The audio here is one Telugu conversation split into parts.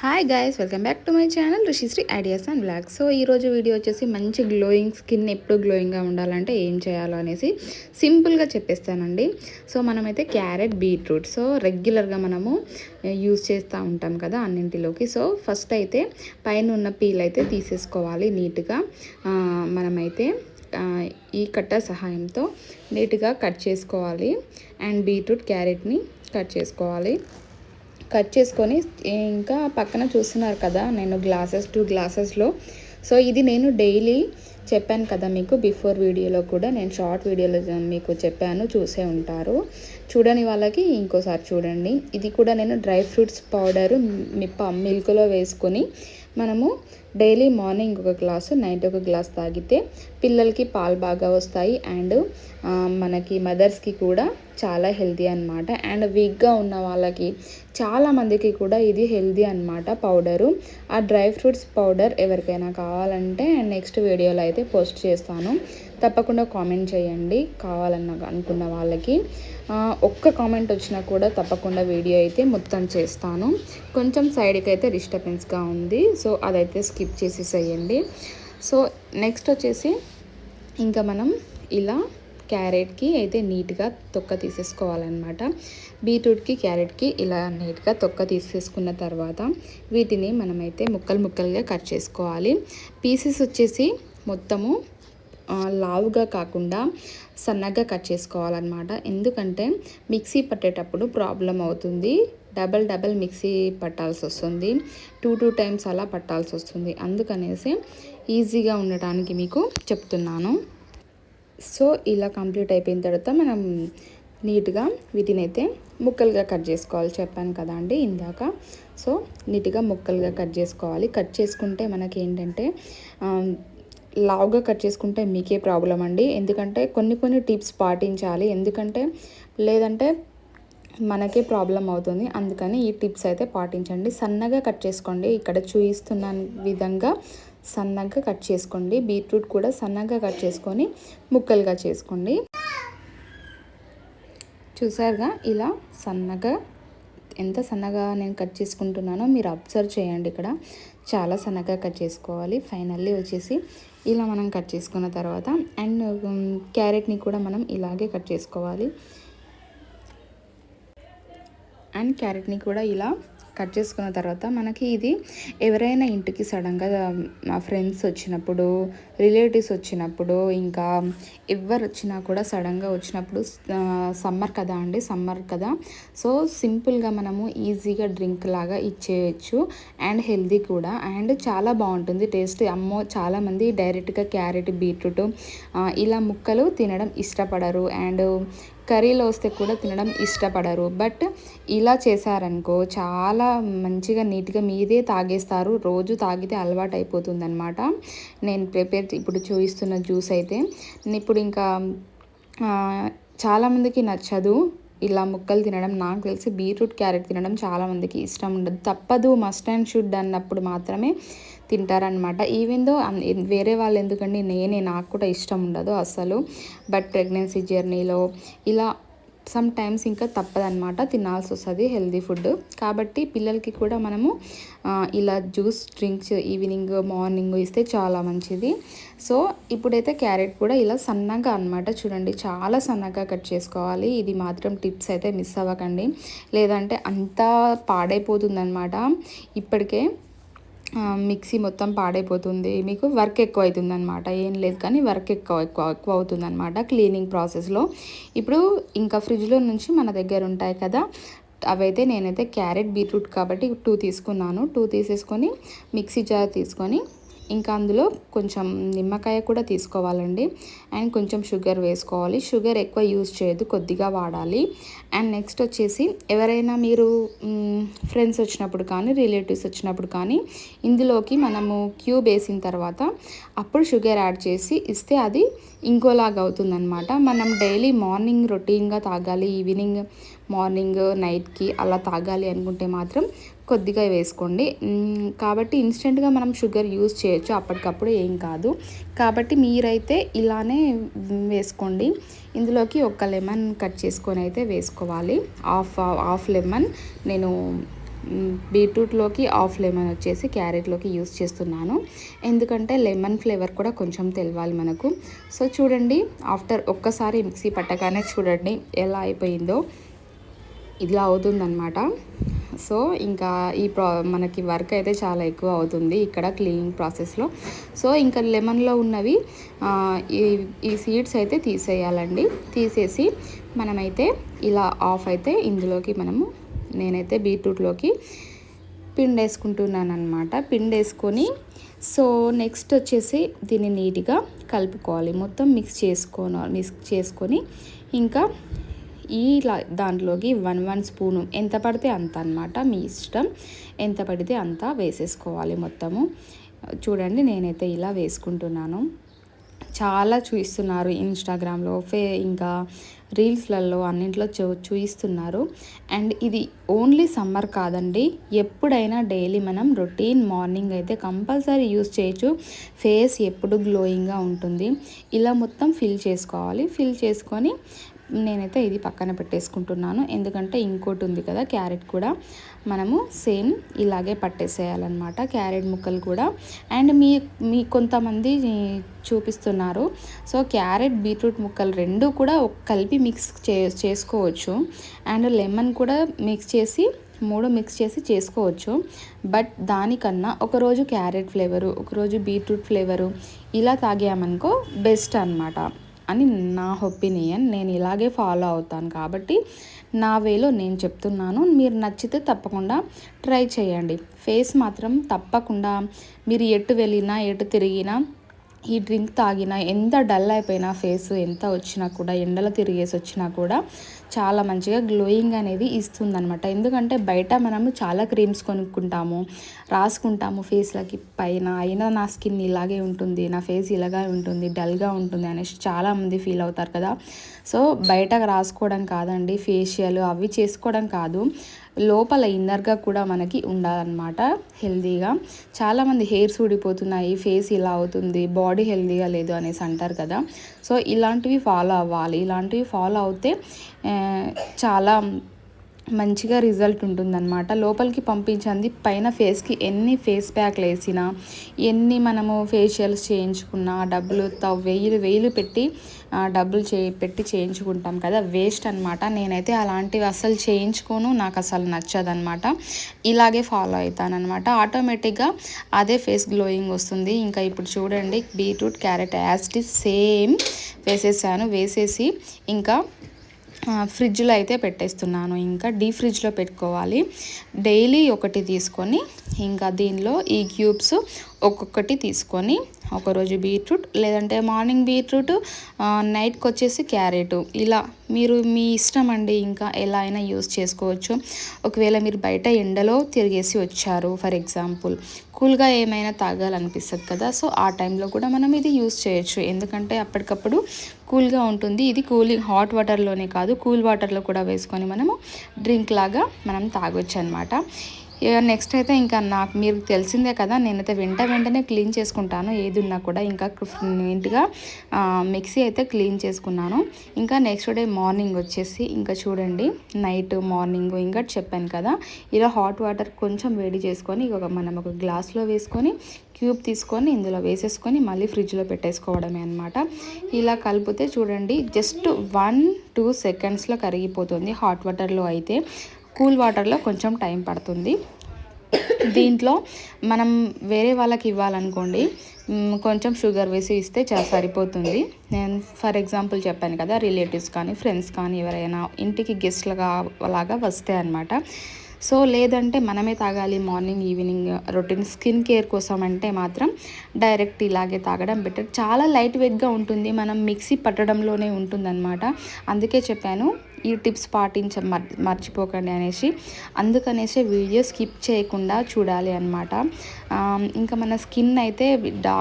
Hi guys welcome back to my channel Rishishri ideas and blogs so ఈరోజు వీడియో వచ్చేసి మంచి గ్లోయింగ్ స్కిన్ ఎప్పుడు గ్లోయింగ్గా ఉండాలంటే ఏం చేయాలో అనేసి సింపుల్గా చెప్పేస్తానండి. సో మనమైతే క్యారెట్ బీట్రూట్ సో రెగ్యులర్గా మనము eh, యూస్ చేస్తూ ఉంటాం కదా అన్నింటిలోకి. సో ఫస్ట్ అయితే పైన ఉన్న పీల్ అయితే తీసేసుకోవాలి నీట్గా. మనమైతే ఈ కట్ట సహాయంతో నీట్గా కట్ చేసుకోవాలి. అండ్ బీట్రూట్ క్యారెట్ని కట్ చేసుకోవాలి. కట్ చేసుకొని ఇంకా పక్కన చూస్తున్నారు కదా నేను గ్లాసెస్ టూ గ్లాసెస్లో సో ఇది నేను డైలీ చెప్పాను కదా మీకు బిఫోర్ వీడియోలో కూడా నేను షార్ట్ వీడియోలో మీకు చెప్పాను చూసే ఉంటారు. చూడని వాళ్ళకి ఇంకోసారి చూడండి. ఇది కూడా నేను డ్రై ఫ్రూట్స్ పౌడరు మిల్క్లో వేసుకొని మనము డైలీ మార్నింగ్ ఒక గ్లాసు నైట్ ఒక గ్లాస్ తాగితే పిల్లలకి పాలు బాగా వస్తాయి అండ్ మనకి మదర్స్కి కూడా చాలా హెల్తీ అనమాట అండ్ వీక్గా ఉన్న వాళ్ళకి చాలామందికి కూడా ఇది హెల్తీ అనమాట పౌడరు. ఆ డ్రై ఫ్రూట్స్ పౌడర్ ఎవరికైనా కావాలంటే అండ్ నెక్స్ట్ వీడియోలో అయితే పోస్ట్ చేస్తాను. తప్పకుండా కామెంట్ చేయండి కావాలన్న అనుకున్న వాళ్ళకి. ఒక్క కామెంట్ వచ్చినా కూడా తప్పకుండా వీడియో అయితే మొత్తం చేస్తాను. కొంచెం సైడ్కి అయితే డిస్టర్బెన్స్గా ఉంది సో అదైతే స్కిప్ చేసేసేయండి. సో నెక్స్ట్ వచ్చేసి ఇంకా మనం ఇలా క్యారెట్కి అయితే నీట్గా తొక్క తీసేసుకోవాలన్నమాట. బీట్రూట్కి క్యారెట్కి ఇలా నీట్గా తొక్క తీసేసుకున్న తర్వాత వీటిని మనమైతే ముక్కలు ముక్కలుగా కట్ చేసుకోవాలి. పీసెస్ వచ్చేసి మొత్తము లావుగా కాకుండా సన్నగా కట్ చేసుకోవాలన్నమాట. ఎందుకంటే మిక్సీ పట్టేటప్పుడు ప్రాబ్లం అవుతుంది. డబల్ డబల్ మిక్సీ పట్టాల్సి వస్తుంది. టూ టూ టైమ్స్ అలా పట్టాల్సి వస్తుంది. అందుకనేసి ఈజీగా ఉండటానికి మీకు చెప్తున్నాను. సో ఇలా కంప్లీట్ అయిపోయిన తర్వాత మనం నీట్గా వీటిని అయితే ముక్కలుగా కట్ చేసుకోవాలి. చెప్పాను కదా అండి ఇందాక. సో నీట్గా ముక్కలుగా కట్ చేసుకోవాలి. కట్ చేసుకుంటే మనకి ఏంటంటే లావుగా కట్ చేసుకుంటే మీకే ప్రాబ్లం అండి. ఎందుకంటే కొన్ని కొన్ని టిప్స్ పాటించాలి. ఎందుకంటే లేదంటే మనకే ప్రాబ్లం అవుతుంది. అందుకని ఈ టిప్స్ అయితే పాటించండి. సన్నగా కట్ చేసుకోండి. ఇక్కడ చూపిస్తున్న విధంగా సన్నగా కట్ చేసుకోండి. బీట్రూట్ కూడా సన్నగా కట్ చేసుకొని ముక్కలుగా చేసుకోండి. చూసారుగా? ఇలా సన్నగా ఎంత సన్నగా నేను కట్ చేసుకుంటున్నానో మీరు అబ్జర్వ్ చేయండి ఇక్కడ. చాలా సన్నగా కట్ చేసుకోవాలి. ఫైనల్లీ వచ్చేసి ఇలా మనం కట్ చేసుకున్న తర్వాత అండ్ క్యారెట్ని కూడా మనం ఇలాగే కట్ చేసుకోవాలి. అండ్ క్యారెట్ని కూడా ఇలా కట్ చేసుకున్న తర్వాత మనకి ఇది ఎవరైనా ఇంటికి సడన్గా మా ఫ్రెండ్స్ వచ్చినప్పుడు రిలేటివ్స్ వచ్చినప్పుడు ఇంకా ఎవరు వచ్చినా కూడా సడన్గా వచ్చినప్పుడు సమ్మర్ కదా అండి సమ్మర్ కదా. సో సింపుల్గా మనము ఈజీగా డ్రింక్ లాగా ఇచ్చేయచ్చు అండ్ హెల్దీ కూడా. అండ్ చాలా బాగుంటుంది టేస్ట్. అమ్మో చాలామంది డైరెక్ట్గా క్యారెట్ బీట్రూట్ ఇలా ముక్కలు తినడం ఇష్టపడరు. అండ్ కర్రీలో వస్తే కూడా తినడం ఇష్టపడరు. బట్ ఇలా చేశారనుకో చాలా మంచిగా నీట్గా మీదే తాగేస్తారు. రోజు తాగితే అలవాటు అయిపోతుందనమాట నేను ప్రిపేర్ ఇప్పుడు చూపిస్తున్న జ్యూస్ అయితే ఇప్పుడు ఇంకా చాలామందికి నచ్చదు. ఇలా ముక్కలు తినడం నాకు తెలిసి బీట్రూట్ క్యారెట్ తినడం చాలామందికి ఇష్టం ఉండదు. తప్పదు మస్ట్ అండ్ షుడ్ అన్నప్పుడు మాత్రమే తింటారనమాట ఈవెన్ దో వేరే వాళ్ళు ఎందుకండి నేనే నాకు కూడా ఇష్టం ఉండదు అసలు. బట్ ప్రెగ్నెన్సీ జర్నీలో ఇలా సమ్ టైమ్స్ ఇంకా తప్పదనమాట తినాల్సి వస్తుంది హెల్దీ ఫుడ్ కాబట్టి పిల్లలకి కూడా మనము ఇలా జ్యూస్ డ్రింక్స్ ఈవినింగ్ మార్నింగ్ ఇస్తే చాలా మంచిది. సో ఇప్పుడైతే క్యారెట్ కూడా ఇలా సన్నగా అనమాట చూడండి చాలా సన్నగా కట్ చేసుకోవాలి. ఇది మాత్రం టిప్స్ అయితే మిస్ అవ్వకండి. లేదంటే అంతా పాడైపోతుందన్నమాట. ఇప్పటికే మిక్సీ మొత్తం పాడైపోతుంది. మీకు వర్క్ ఎక్కువ అవుతుంది అనమాట ఏం లేదు కానీ వర్క్ ఎక్కువ ఎక్కువ ఎక్కువ అవుతుంది అనమాట క్లీనింగ్ ప్రాసెస్లో. ఇప్పుడు ఇంకా ఫ్రిడ్జ్లో నుంచి మన దగ్గర ఉంటాయి కదా అవైతే నేనైతే క్యారెట్ బీట్రూట్ కాబట్టి టూ తీసుకున్నాను. టూ తీసేసుకొని మిక్సీ జార్ తీసుకొని ఇంకా అందులో కొంచెం నిమ్మకాయ కూడా తీసుకోవాలండి. అండ్ కొంచెం షుగర్ వేసుకోవాలి. షుగర్ ఎక్కువ యూజ్ చేయొద్దు కొద్దిగా వాడాలి. అండ్ నెక్స్ట్ వచ్చేసి ఎవరైనా మీరు ఫ్రెండ్స్ వచ్చినప్పుడు కానీ రిలేటివ్స్ వచ్చినప్పుడు కానీ ఇందులోకి మనము క్యూబ్ వేసిన తర్వాత అప్పుడు షుగర్ యాడ్ చేసి ఇస్తే అది ఇంకోలాగా అవుతుందన్నమాట. మనం డైలీ మార్నింగ్ రొటీన్గా తాగాలి ఈవినింగ్ మార్నింగ్ నైట్కి అలా తాగాలి అనుకుంటే మాత్రం కొద్దిగా వేసుకోండి. కాబట్టి ఇన్స్టెంట్గా మనం షుగర్ యూజ్ చేయొచ్చు. అప్పటికప్పుడు ఏం కాదు. కాబట్టి మీరైతే ఇలానే వేసుకోండి. ఇందులోకి ఒక లెమన్ కట్ చేసుకొని అయితే వేసుకోవాలి. హాఫ్ హాఫ్ లెమన్ నేను బీట్రూట్లోకి హాఫ్ లెమన్ వచ్చేసి క్యారెట్లోకి యూస్ చేస్తున్నాను. ఎందుకంటే లెమన్ ఫ్లేవర్ కూడా కొంచెం తెలవాలి మనకు. సో చూడండి ఆఫ్టర్ ఒక్కసారి మిక్సీ పట్టగానే చూడండి ఎలా అయిపోయిందో. ఇలా అవుతుందన్నమాట. సో ఇంకా ఈ ప్రా మనకి వర్క్ అయితే చాలా ఎక్కువ అవుతుంది ఇక్కడ క్లీనింగ్ ప్రాసెస్లో. సో ఇంకా లెమన్లో ఉన్నవి ఈ ఈ సీడ్స్ అయితే తీసేయాలండి. తీసేసి మనమైతే ఇలా ఆఫ్ అయితే ఇందులోకి మనము నేనైతే బీట్రూట్లోకి పిండేసుకుంటున్నాను అనమాట పిండేసుకొని సో నెక్స్ట్ వచ్చేసి దీన్ని నీట్గా కలుపుకోవాలి. మొత్తం మిక్స్ చేసుకోను మిక్స్ చేసుకొని ఇంకా ఈ దాంట్లోకి వన్ వన్ స్పూను ఎంత పడితే అంత అనమాట మీ ఇష్టం. ఎంత పడితే అంత వేసేసుకోవాలి మొత్తము. చూడండి నేనైతే ఇలా వేసుకుంటున్నాను. చాలా చూపిస్తున్నారు ఇన్స్టాగ్రామ్లో ఫే ఇంకా రీల్స్లలో అన్నింటిలో చూ చూపిస్తున్నారు అండ్ ఇది ఓన్లీ సమ్మర్ కాదండి. ఎప్పుడైనా డైలీ మనం రొటీన్ మార్నింగ్ అయితే కంపల్సరీ యూస్ చేయొచ్చు. ఫేస్ ఎప్పుడు గ్లోయింగ్గా ఉంటుంది. ఇలా మొత్తం ఫిల్ చేసుకోవాలి. ఫిల్ చేసుకొని నేనైతే ఇది పక్కన పెట్టేసుకుంటున్నాను. ఎందుకంటే ఇంకోటి ఉంది కదా క్యారెట్ కూడా. మనము సేమ్ ఇలాగే పట్టేసేయాలన్నమాట క్యారెట్ ముక్కలు కూడా. అండ్ మీ మీ కొంతమంది చూపిస్తున్నారు. సో క్యారెట్ బీట్రూట్ ముక్కలు రెండు కూడా కలిపి మిక్స్ చే చేసుకోవచ్చు. అండ్ లెమన్ కూడా మిక్స్ చేసి మూడు మిక్స్ చేసి చేసుకోవచ్చు. బట్ దానికన్నా ఒకరోజు క్యారెట్ ఫ్లేవరు ఒకరోజు బీట్రూట్ ఫ్లేవరు ఇలా తాగామనుకో బెస్ట్ అనమాట అని నా ఒపీనియన్. నేను ఇలాగే ఫాలో అవుతాను కాబట్టి నా వేలో నేను చెప్తున్నాను. మీరు నచ్చితే తప్పకుండా ట్రై చేయండి. ఫేస్ మాత్రం తప్పకుండా మీరు ఎటు వెళ్ళినా ఎటు తిరిగినా ఈ డ్రింక్ తాగినా ఎంత డల్ అయిపోయినా ఫేస్ ఎంత వచ్చినా కూడా ఎండలో తిరిగేసి వచ్చినా కూడా చాలా మంచిగా గ్లోయింగ్ అనేది ఇస్తుందనమాట ఎందుకంటే బయట మనము చాలా క్రీమ్స్ కొనుక్కుంటాము రాసుకుంటాము ఫేస్లకి పైన అయినా నా స్కిన్ ఇలాగే ఉంటుంది నా ఫేస్ ఇలాగే ఉంటుంది డల్గా ఉంటుంది అనేసి చాలామంది ఫీల్ అవుతారు కదా. సో బయట రాసుకోవడం కాదండి ఫేషియల్ అవి చేసుకోవడం కాదు. లోపల ఇన్నర్గా కూడా మనకి ఉండాలన్నమాట హెల్తీగా చాలామంది హెయిర్స్ ఊడిపోతున్నాయి ఫేస్ ఇలా అవుతుంది బాడీ హెల్దీగా లేదు అనేసి అంటారు కదా. సో ఇలాంటివి ఫాలో అవ్వాలి. ఇలాంటివి ఫాలో అవుతే చాలా మంచిగా రిజల్ట్ ఉంటుందన్నమాట. లోపలికి పంపించింది. పైన ఫేస్కి ఎన్ని ఫేస్ ప్యాక్లు వేసినా ఎన్ని మనము ఫేషియల్స్ చేయించుకున్నా డబ్బులు వెయ్యిలు వెయ్యిలు పెట్టి డబ్బులు చే పెట్టి చేయించుకుంటాం కదా. వేస్ట్ అనమాట నేనైతే అలాంటివి అసలు చేయించుకోను. నాకు అసలు నచ్చదనమాట ఇలాగే ఫాలో అవుతానమాట ఆటోమేటిక్గా అదే ఫేస్ గ్లోయింగ్ వస్తుంది. ఇంకా ఇప్పుడు చూడండి బీట్రూట్ క్యారెట్ యాసిడ్ సేమ్ వేసేసాను. వేసేసి ఇంకా ఫ్రిడ్జ్లో అయితే పెట్టేస్తున్నాను. ఇంకా డీ ఫ్రిడ్జ్లో పెట్టుకోవాలి. డైలీ ఒకటి తీసుకొని ఇంకా దీనిలో ఈ క్యూబ్స్ ఒక్కొక్కటి తీసుకొని ఒకరోజు బీట్రూట్ లేదంటే మార్నింగ్ బీట్రూట్ నైట్కి వచ్చేసి క్యారెట్. ఇలా మీరు మీ ఇష్టం అండి ఇంకా ఎలా అయినా యూస్ చేసుకోవచ్చు. ఒకవేళ మీరు బయట ఎండలో తిరిగేసి వచ్చారు ఫర్ ఎగ్జాంపుల్ కూల్గా ఏమైనా తాగాలనిపిస్తుంది కదా సో ఆ టైంలో కూడా మనం ఇది యూస్ చేయొచ్చు. ఎందుకంటే అప్పటికప్పుడు కూల్గా ఉంటుంది. ఇది కూలింగ్ హాట్ వాటర్లోనే కాదు కూల్ వాటర్లో కూడా వేసుకొని మనము డ్రింక్ లాగా మనం తాగొచ్చు అనమాట నెక్స్ట్ అయితే ఇంకా నాకు మీరు తెలిసిందే కదా నేనైతే వెంట వెంటనే క్లీన్ చేసుకుంటాను. ఏది ఉన్నా కూడా ఇంకా నీట్గా మిక్సీ అయితే క్లీన్ చేసుకున్నాను. ఇంకా నెక్స్ట్ డే మార్నింగ్ వచ్చేసి ఇంకా చూడండి నైట్ మార్నింగ్ ఇంకా చెప్పాను కదా ఇలా హాట్ వాటర్ కొంచెం వేడి చేసుకొని ఇక మనం ఒక గ్లాస్లో వేసుకొని క్యూబ్ తీసుకొని ఇందులో వేసేసుకొని మళ్ళీ ఫ్రిడ్జ్లో పెట్టేసుకోవడమే అనమాట ఇలా కలిపితే చూడండి జస్ట్ వన్ టూ సెకండ్స్లో కరిగిపోతుంది హాట్ వాటర్లో అయితే. కూల్ వాటర్లో కొంచెం టైం పడుతుంది. దీంట్లో మనం వేరే వాళ్ళకి ఇవ్వాలనుకోండి కొంచెం షుగర్ వేసి ఇస్తే చాలా సరిపోతుంది. నేను ఫర్ ఎగ్జాంపుల్ చెప్పాను కదా రిలేటివ్స్ కానీ ఫ్రెండ్స్ కానీ ఎవరైనా ఇంటికి గెస్ట్లుగా లాగా వస్తే అనమాట సో లేదంటే మనమే తాగాలి morning evening routine skin care కోసం అంటే మాత్రం డైరెక్ట్ ఇలాగే తాగడం బెటర్. చాలా లైట్ వెయిట్గా ఉంటుంది మనం మిక్సీ పట్టడంలోనే ఉంటుందన్నమాట. అందుకే చెప్పాను ఈ టిప్స్ పాటించ మర్చిపోకండి అనేసి. అందుకనేసి వీడియో స్కిప్ చేయకుండా చూడాలి అనమాట ఇంకా మన స్కిన్ అయితే డా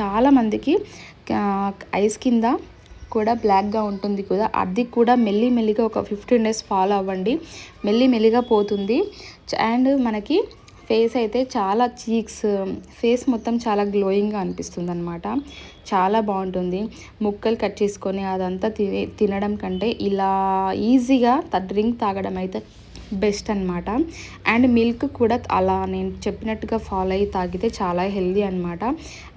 చాలామందికి ఐస్ కింద కూడా బ్లాక్గా ఉంటుంది కదా. అది కూడా మెల్లి మెల్లిగా ఒక ఫిఫ్టీన్ డేస్ ఫాలో అవ్వండి. మెల్లి మెల్లిగా పోతుంది. అండ్ మనకి ఫేస్ అయితే చాలా చీక్స్ ఫేస్ మొత్తం చాలా గ్లోయింగ్గా అనిపిస్తుంది అనమాట చాలా బాగుంటుంది. ముక్కలు కట్ చేసుకొని అదంతా తినే తినడం కంటే ఇలా ఈజీగా డ్రింక్ తాగడం అయితే బెస్ట్ అనమాట అండ్ మిల్క్ కూడా అలా నేను చెప్పినట్టుగా ఫాలో అయ్యి తాగితే చాలా హెల్దీ అనమాట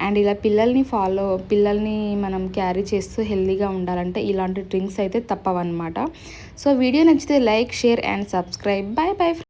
అండ్ ఇలా పిల్లల్ని ఫాలో పిల్లల్ని మనం క్యారీ చేస్తూ హెల్దీగా ఉండాలంటే ఇలాంటి డ్రింక్స్ అయితే తప్పవన్నమాట. సో వీడియో నచ్చితే like share and subscribe. Bye bye